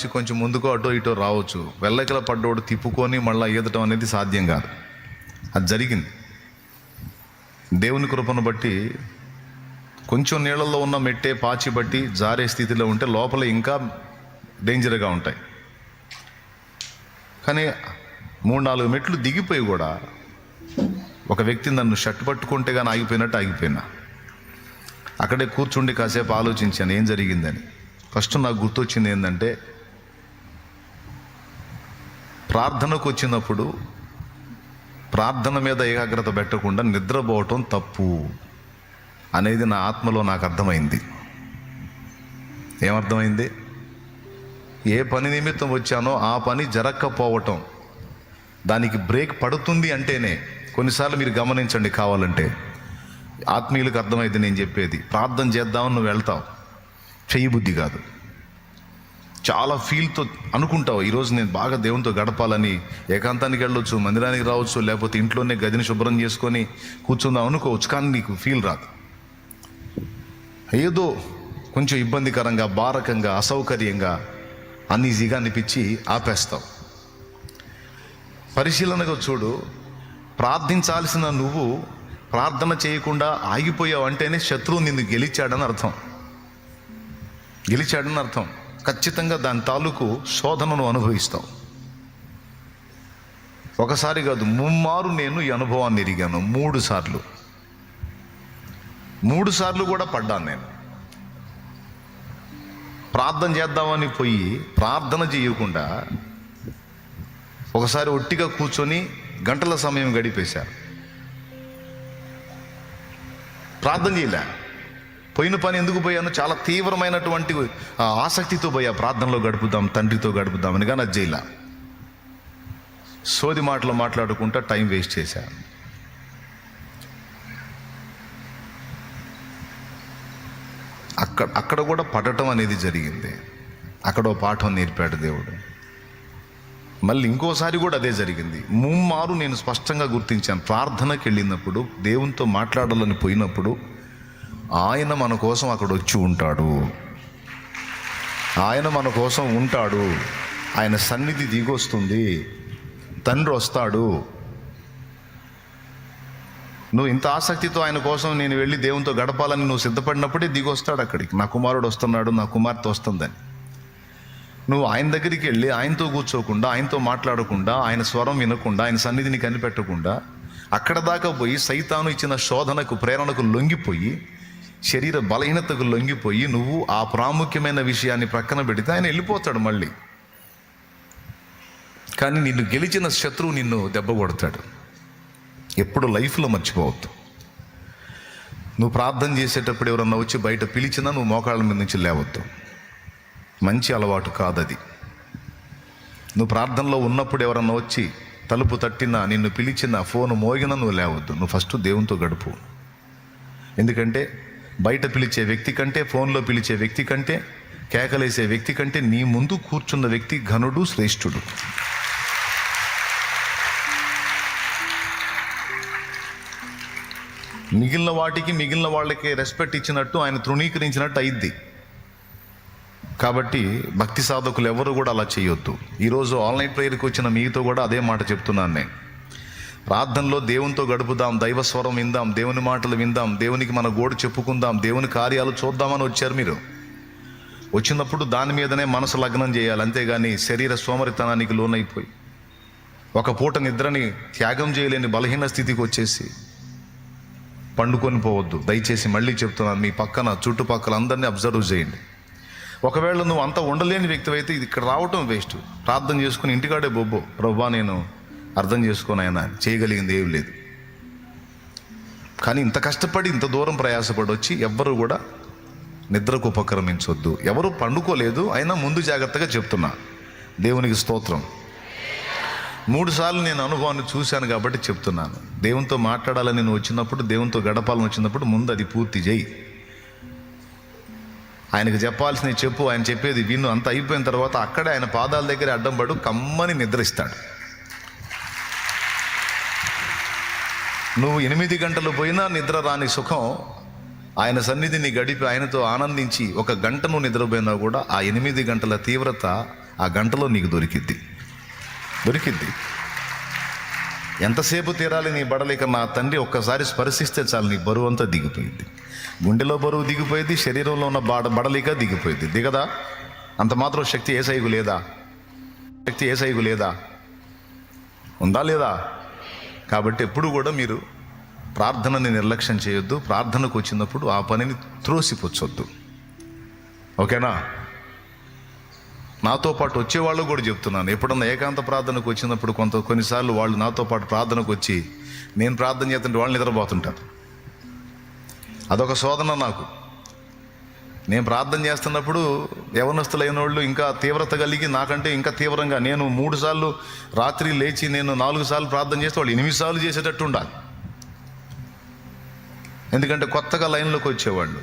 నుంచి కొంచెం ముందుకో అటో ఇటో రావచ్చు. వెల్లకిల పడ్డోడు తిప్పుకొని మళ్ళీ ఈదటం అనేది సాధ్యం కాదు. అది జరిగింది. దేవుని కృపను బట్టి కొంచెం నీళ్ళల్లో ఉన్న మెట్టే పాచి బట్టి జారే స్థితిలో ఉంటే లోపల ఇంకా డేంజర్గా ఉంటాయి. కానీ మూడు నాలుగు మెట్లు దిగిపోయి కూడా ఒక వ్యక్తి నన్ను షర్ట్ పట్టుకుంటే కానీ ఆగిపోయినట్టు ఆగిపోయినా. అక్కడే కూర్చుండి కాసేపు ఆలోచించాను ఏం జరిగిందని. ఫస్ట్ నాకు గుర్తొచ్చింది ఏంటంటే ప్రార్థనకు వచ్చినప్పుడు ప్రార్థన మీద ఏకాగ్రత పెట్టకుండా నిద్రపోవటం తప్పు అనేది నా ఆత్మలో నాకు అర్థమైంది. ఏమర్థమైంది? ఏ పని నిమిత్తం వచ్చానో ఆ పని జరగకపోవటం దానికి బ్రేక్ పడుతుంది అంటేనే కొన్నిసార్లు మీరు గమనించండి కావాలంటే. ఆత్మీయులకు అర్థమైంది నేను చెప్పేది. ప్రార్థన చేద్దామని నువ్వు వెళ్తావు. చెయ్యి బుద్ధి కాదు. చాలా ఫీల్తో అనుకుంటావు ఈరోజు నేను బాగా దేవునితో గడపాలని ఏకాంతానికి వెళ్ళొచ్చు మందిరానికి రావచ్చు లేకపోతే ఇంట్లోనే గదిని శుభ్రం చేసుకొని కూర్చుందాం అనుకోవచ్చు కానీ నీకు ఫీల్ రాదు. ఏదో కొంచెం ఇబ్బందికరంగా బారకంగా అసౌకర్యంగా అన్ఈజీగా అనిపించి ఆపేస్తావు. పరిశీలనగా చూడు ప్రార్థించాల్సిన నువ్వు ప్రార్థన చేయకుండా ఆగిపోయావు అంటేనే శత్రువు నిన్ను గెలిచాడని అర్థం. గెలిచాడని అర్థం. ఖచ్చితంగా దాని తాలూకు శోధనను అనుభవిస్తావు ఒకసారి కాదు ముమ్మారు నేను ఈ అనుభవాన్ని ఎరిగాను మూడు సార్లు. మూడు సార్లు కూడా పడ్డాను నేను. ప్రార్థన చేద్దామని పోయి ప్రార్థన చేయకుండా ఒకసారి ఒట్టిగా కూర్చొని గంటల సమయం గడిపేశారు ప్రార్థన చేయలే. పోయిన పని ఎందుకు పోయాను చాలా తీవ్రమైనటువంటి ఆసక్తితో పోయా. ప్రార్థనలో గడుపుదాం తండ్రితో గడుపుదామని కానీ అది చేయలే. సోది మాటలు మాట్లాడుకుంటా టైం వేస్ట్ చేశాను అక్కడ అక్కడ కూడా పడటం అనేది జరిగింది. అక్కడ పాఠం నేర్పాడు దేవుడు. మళ్ళీ ఇంకోసారి కూడా అదే జరిగింది. ముమ్మారు నేను స్పష్టంగా గుర్తించాను. ప్రార్థనకి వెళ్ళినప్పుడు దేవునితో మాట్లాడాలని పోయినప్పుడు ఆయన మన కోసం అక్కడ వచ్చి ఉంటాడు. ఆయన మన కోసం ఉంటాడు. ఆయన సన్నిధి దిగొస్తుంది. తండ్రి వస్తాడు. నువ్వు ఇంత ఆసక్తితో ఆయన కోసం నేను వెళ్ళి దేవునితో గడపాలని నువ్వు సిద్ధపడినప్పుడే దిగొస్తాడు అక్కడికి. నా కుమారుడు వస్తున్నాడు నా కుమార్తె వస్తుందని. నువ్వు ఆయన దగ్గరికి వెళ్ళి ఆయనతో కూర్చోకుండా ఆయనతో మాట్లాడకుండా ఆయన స్వరం వినకుండా ఆయన సన్నిధిని కనిపెట్టకుండా అక్కడ దాకా పోయి సైతాను ఇచ్చిన శోధనకు ప్రేరణకు లొంగిపోయి శరీర బలహీనతకు లొంగిపోయి నువ్వు ఆ ప్రాముఖ్యమైన విషయాన్ని ప్రక్కన పెడితే ఆయన వెళ్ళిపోతాడు మళ్ళీ. కానీ నిన్ను గెలిచిన శత్రువు నిన్ను దెబ్బ కొడతాడు. ఎప్పుడు లైఫ్లో మర్చిపోవద్దు. నువ్వు ప్రార్థన చేసేటప్పుడు ఎవరన్నా వచ్చి బయట పిలిచినా నువ్వు మోకాళ్ళ మీద నుంచి లేవద్దు. మంచి అలవాటు కాదది. నువ్వు ప్రార్థనలో ఉన్నప్పుడు ఎవరన్నా వచ్చి తలుపు తట్టినా నిన్ను పిలిచినా ఫోన్ మోగినా నువ్వు లేవద్దు. నువ్వు ఫస్ట్ దేవునితో గడుపు. ఎందుకంటే బయట పిలిచే వ్యక్తి కంటే ఫోన్లో పిలిచే వ్యక్తి కంటే కేకలేసే వ్యక్తి కంటే నీ ముందు కూర్చున్న వ్యక్తి ఘనుడు శ్రేష్ఠుడు. మిగిలిన వాటికి మిగిలిన వాళ్ళకి రెస్పెక్ట్ ఇచ్చినట్టు ఆయన తృణీకరించినట్టు అయింది కాబట్టి భక్తి సాధకులు ఎవరు కూడా అలా చేయొద్దు. ఈరోజు ఆన్లైన్ ప్రేయర్కి వచ్చిన మీతో కూడా అదే మాట చెప్తున్నాను నేను. ప్రార్థనలో దేవునితో గడుపుదాం దైవ స్వరం విందాం దేవుని మాటలు విందాం దేవునికి మన గోడు చెప్పుకుందాం దేవుని కార్యాలు చూద్దామని వచ్చారు మీరు. వచ్చినప్పుడు దాని మీదనే మనసు లగ్నం చేయాలి అంతేగాని శరీర సోమరితనానికి లోనైపోయి. ఒక పూట నిద్రని త్యాగం చేయలేని బలహీన స్థితికి వచ్చేసి పండుకొని పోవద్దు. దయచేసి మళ్ళీ చెప్తున్నాను మీ పక్కన చుట్టుపక్కల అందరినీ అబ్జర్వ్ చేయండి. ఒకవేళ నువ్వు అంత ఉండలేని వ్యక్తి అయితే ఇది ఇక్కడ రావటం వేస్ట్. ప్రార్థన చేసుకుని ఇంటికాడే బొబ్బో ప్రభా నేను అర్థం చేసుకొని ఆయన చేయగలిగింది ఏం లేదు. కానీ ఇంత కష్టపడి ఇంత దూరం ప్రయాసపడి వచ్చి ఎవ్వరు కూడా నిద్రకు ఉపక్రమించొద్దు. ఎవరు పండుకోలేదు అయినా ముందు జాగ్రత్తగా చెప్తున్నా. దేవునికి స్తోత్రం. మూడు సార్లు నేను అనుభవాన్ని చూశాను కాబట్టి చెప్తున్నాను. దేవునితో మాట్లాడాలని నేను వచ్చినప్పుడు దేవునితో గడపాలని వచ్చినప్పుడు ముందు అది పూర్తి చేయి. ఆయనకు చెప్పాల్సినవి చెప్పు ఆయన చెప్పేది విను. అంత అయిపోయిన తర్వాత అక్కడే ఆయన పాదాల దగ్గర అడ్డం పడు కమ్మని నిద్రిస్తాడు. నువ్వు ఎనిమిది గంటలు పోయినా నిద్ర రాని సుఖం. ఆయన సన్నిధిని గడిపి ఆయనతో ఆనందించి ఒక గంట నువ్వు నిద్రపోయినా కూడా ఆ ఎనిమిది గంటల తీవ్రత ఆ గంటలో నీకు దొరికిద్ది. దొరికిద్ది. ఎంతసేపు తీరాలి నీ బడలిక నా తండ్రి ఒక్కసారి స్పర్శిస్తే చాలు నీ బరువు అంతా దిగిపోయింది గుండెలో బరువు దిగిపోయింది శరీరంలో ఉన్న బాడ బడలిక దిగిపోయింది దిగదా? అంత మాత్రం శక్తి ఏ సైగు లేదా? శక్తి ఏ సైగు లేదా? ఉందా లేదా? కాబట్టి ఎప్పుడు కూడా మీరు ప్రార్థనని నిర్లక్ష్యం చేయొద్దు. ప్రార్థనకు వచ్చినప్పుడు ఆ పనిని త్రోసిపుచ్చొద్దు. ఓకేనా? నాతో పాటు వచ్చేవాళ్ళు కూడా చెప్తున్నాను. ఎప్పుడన్నా ఏకాంత ప్రార్థనకు వచ్చినప్పుడు కొంత కొన్నిసార్లు వాళ్ళు నాతో పాటు ప్రార్థనకు వచ్చి నేను ప్రార్థన చేస్తుంటే వాళ్ళు నిద్రపోతుంటారు. అదొక శోధన నాకు. నేను ప్రార్థన చేస్తున్నప్పుడు యవనస్తులైన వాళ్ళు ఇంకా తీవ్రత కలిగి నాకంటే ఇంకా తీవ్రంగా నేను మూడు సార్లు రాత్రి లేచి నేను నాలుగు సార్లు ప్రార్థన చేస్తే వాళ్ళు ఎనిమిది సార్లు చేసేటట్టు ఉండాలి. ఎందుకంటే కొత్తగా లైన్లోకి వచ్చేవాళ్ళు.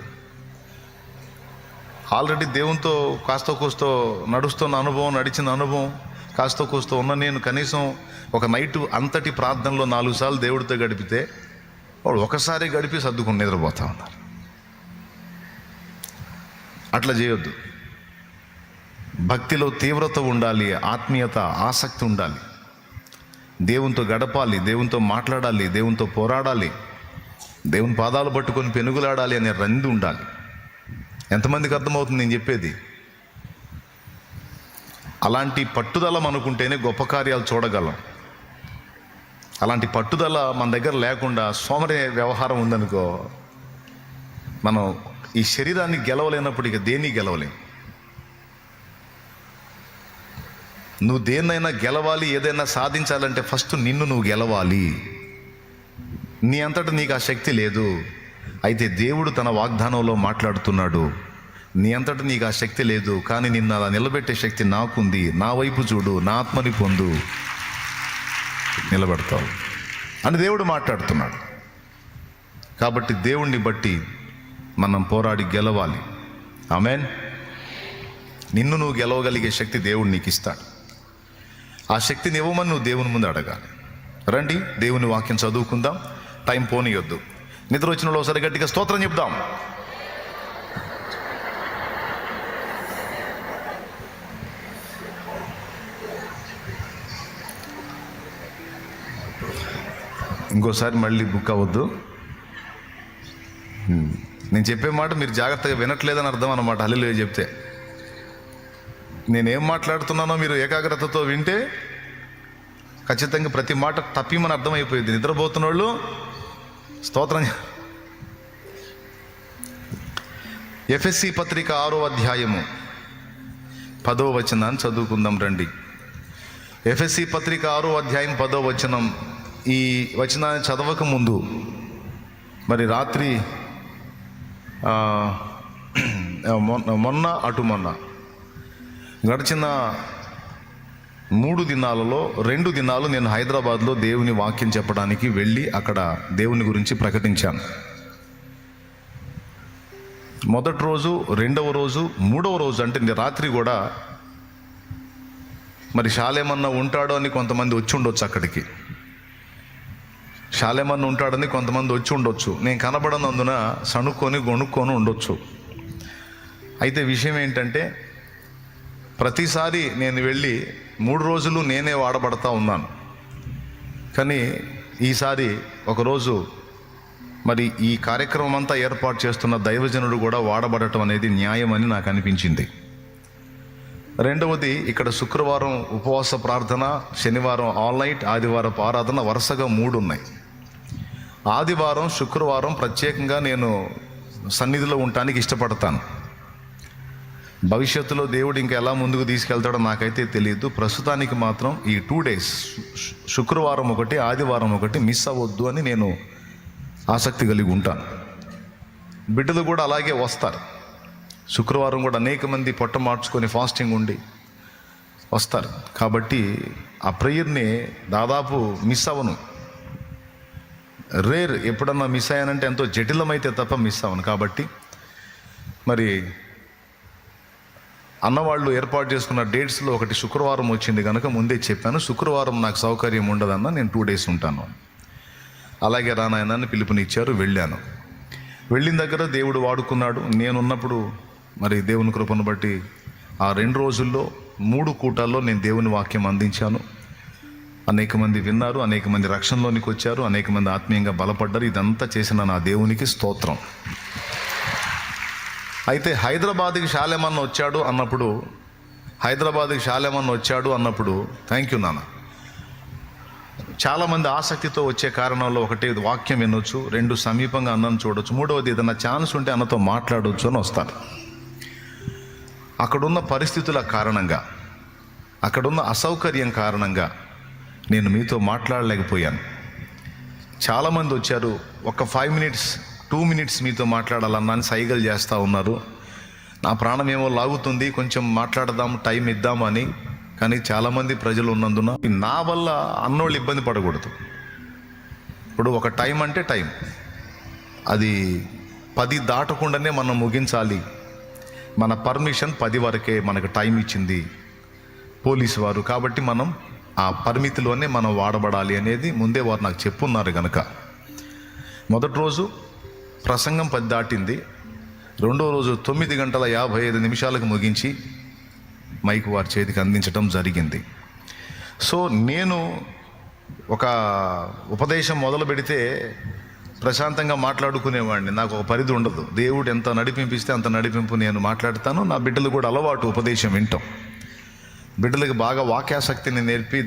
ఆల్రెడీ దేవునితో కాస్త కూస్తో నడుస్తున్న అనుభవం నడిచిన అనుభవం కాస్త కూస్తో ఉన్న నేను కనీసం ఒక నైట్ అంతటి ప్రార్థనలో నాలుగు సార్లు దేవుడితో గడిపితే వాళ్ళు ఒకసారి గడిపి సర్దుకుని నిద్రపోతా ఉన్నారు. అట్లా చేయొద్దు. భక్తిలో తీవ్రత ఉండాలి ఆత్మీయత ఆసక్తి ఉండాలి. దేవునితో గడపాలి దేవునితో మాట్లాడాలి దేవునితో పోరాడాలి దేవుని పాదాలు పట్టుకొని పెనుగులాడాలి అనే రంది ఉండాలి. ఎంతమందికి అర్థమవుతుంది నేను చెప్పేది? అలాంటి పట్టుదల మనకుంటేనే గొప్ప కార్యాలు చూడగలం. అలాంటి పట్టుదల మన దగ్గర లేకుండా సోమరి వ్యవహారం ఉందనుకో మనం ఈ శరీరాన్ని గెలవలేనప్పుడు ఇక దేన్ని గెలవలేం. నువ్వు దేన్నైనా గెలవాలి ఏదైనా సాధించాలంటే ఫస్ట్ నిన్ను నువ్వు గెలవాలి. నీ అంతటా నీకు ఆ శక్తి లేదు. అయితే దేవుడు తన వాగ్దానంలో మాట్లాడుతున్నాడు నీ అంతట నీకు ఆ శక్తి లేదు కానీ నిన్ను అలా నిలబెట్టే శక్తి నాకుంది. నా వైపు చూడు నా ఆత్మని పొందు. నిలబెడతావు. అని దేవుడు మాట్లాడుతున్నాడు. కాబట్టి దేవుణ్ణి బట్టి మనం పోరాడి గెలవాలి. ఆమెన్? నిన్ను నువ్వు గెలవగలిగే శక్తి దేవుడు నీకు ఇస్తాడు ఆ శక్తిని ఇవ్వమని నువ్వు దేవుని ముందు అడగాలి. రండి దేవుని వాక్యం చదువుకుందాం. టైం పోనీయొద్దు. నిద్ర వచ్చిన వాళ్ళు ఒకసారి గట్టిగా స్తోత్రం చెప్దాం. ఇంకోసారి మళ్ళీ బుక్ అవ్వద్దు. నేను చెప్పే మాట మీరు జాగ్రత్తగా వినట్లేదని అర్థం అనమాట హల్లు చెప్తే. నేనేం మాట్లాడుతున్నానో మీరు ఏకాగ్రతతో వింటే ఖచ్చితంగా ప్రతి మాట తప్పిమని అర్థమైపోయింది. నిద్రపోతున్న వాళ్ళు స్తోత్రం ఎఫ్ఎస్సి పత్రిక ఆరో అధ్యాయము పదో వచనాన్ని చదువుకుందాం రండి. ఎఫ్ఎస్సి పత్రిక ఆరో అధ్యాయం పదో వచనం. ఈ వచనాన్ని చదవక ముందు మరి రాత్రి మొన్న మొన్న అటు మొన్న. గడిచిన మూడు దినాలలో రెండు దినాలు నేను హైదరాబాద్లో దేవుని వాక్యం చెప్పడానికి వెళ్ళి అక్కడ దేవుని గురించి ప్రకటించాను. మొదటి రోజు రెండవ రోజు మూడవ రోజు అంటే రాత్రి కూడా మరి శాలేమన్నా ఉంటాడో అని కొంతమంది వచ్చి ఉండొచ్చు అక్కడికి. శాలేమన్నా ఉంటాడని కొంతమంది వచ్చి ఉండొచ్చు. నేను కనబడనందున సణుక్కొని గొనుక్కొని ఉండొచ్చు. అయితే విషయం ఏంటంటే ప్రతిసారి నేను వెళ్ళి మూడు రోజులు నేనే వాడబడతా ఉన్నాను. కానీ ఈసారి ఒకరోజు మరి ఈ కార్యక్రమం అంతా ఏర్పాటు చేస్తున్న దైవజనుడు కూడా వాడబడటం అనేది న్యాయమని నాకు అనిపించింది. రెండవది ఇక్కడ శుక్రవారం ఉపవాస ప్రార్థన శనివారం ఆల్ నైట్ ఆదివారం ఆరాధన వరుసగా మూడు ఉన్నాయి. ఆదివారం శుక్రవారం ప్రత్యేకంగా నేను సన్నిధిలో ఉండటానికి ఇష్టపడతాను. భవిష్యత్తులో దేవుడు ఇంకా ఎలా ముందుకు తీసుకెళ్తాడో నాకైతే తెలియదు. ప్రస్తుతానికి మాత్రం ఈ టూ డేస్ శుక్రవారం ఒకటి ఆదివారం ఒకటి మిస్ అవ్వద్దు అని నేను ఆసక్తి కలిగి ఉంటాను. బిడ్డలు కూడా అలాగే వస్తారు. శుక్రవారం కూడా అనేక మంది పొట్ట మార్చుకొని ఫాస్టింగ్ ఉండి వస్తారు. కాబట్టి ఆ ప్రేయర్ని దాదాపు మిస్ అవ్వను. రేర్ ఎప్పుడన్నా మిస్ అయ్యానంటే ఎంతో జటిలమైతే తప్ప మిస్ అవ్వను. కాబట్టి మరి అన్నవాళ్ళు ఏర్పాటు చేసుకున్న డేట్స్లో ఒకటి శుక్రవారం వచ్చింది కనుక ముందే చెప్పాను. శుక్రవారం నాకు సౌకర్యం ఉండదన్న నేను టూ డేస్ ఉంటాను అలాగే రానాయనని పిలుపునిచ్చారు వెళ్ళాను. వెళ్ళిన దగ్గర దేవుడు వాడుకున్నాడు. నేనున్నప్పుడు మరి దేవుని కృపను బట్టి ఆ రెండు రోజుల్లో మూడు కూటాల్లో నేను దేవుని వాక్యం అందించాను. అనేక మంది విన్నారు అనేక మంది రక్షణలోనికి వచ్చారు అనేక మంది ఆత్మీయంగా బలపడ్డారు. ఇదంతా చేసిన నా దేవునికి స్తోత్రం. అయితే హైదరాబాద్కి శాలేమన్న వచ్చాడు అన్నప్పుడు హైదరాబాద్కి శాలేమన్న వచ్చాడు అన్నప్పుడు థ్యాంక్ యూ నాన్న. చాలామంది ఆసక్తితో వచ్చే కారణంలో ఒకటి వాక్యం వినొచ్చు రెండు సమీపంగా అన్నను చూడొచ్చు మూడవది ఏదైనా ఛాన్స్ ఉంటే అన్నతో మాట్లాడవచ్చు అని వస్తారు అక్కడున్న పరిస్థితుల కారణంగా అక్కడున్న అసౌకర్యం కారణంగా నేను మీతో మాట్లాడలేకపోయాను. చాలామంది వచ్చారు ఒక ఫైవ్ మినిట్స్ టూ మినిట్స్ మీతో మాట్లాడాలన్నా అని సైగలు చేస్తూ ఉన్నారు. నా ప్రాణం ఏమో లాగుతుంది కొంచెం మాట్లాడదాం టైం ఇద్దాం అని. కానీ చాలామంది ప్రజలు ఉన్నందున నా వల్ల అన్నోళ్ళు ఇబ్బంది పడకూడదు. ఇప్పుడు ఒక టైం అంటే టైం. అది పది దాటకుండానే మనం ముగించాలి. మన పర్మిషన్ పది వరకే మనకు టైం ఇచ్చింది పోలీసు వారు. కాబట్టి మనం ఆ పరిమితిలోనే మనం వాడబడాలి అనేది ముందే వారు నాకు చెప్పున్నారు కనుక మొదటి రోజు ప్రసంగం పది దాటింది. రెండో రోజు తొమ్మిది గంటల యాభై ఐదు నిమిషాలకు ముగించి మైక్ వారి చేతికి అందించడం జరిగింది. సో నేను ఒక ఉపదేశం మొదలు పెడితే ప్రశాంతంగా మాట్లాడుకునేవాడిని. నాకు ఒక పరిధి ఉండదు. దేవుడు ఎంత నడిపింపిస్తే అంత నడిపింపు నేను మాట్లాడతాను. నా బిడ్డలు కూడా అలవాటు ఉపదేశం వింటాం. బిడ్డలకు బాగా వాక్యాసక్తిని నేర్పి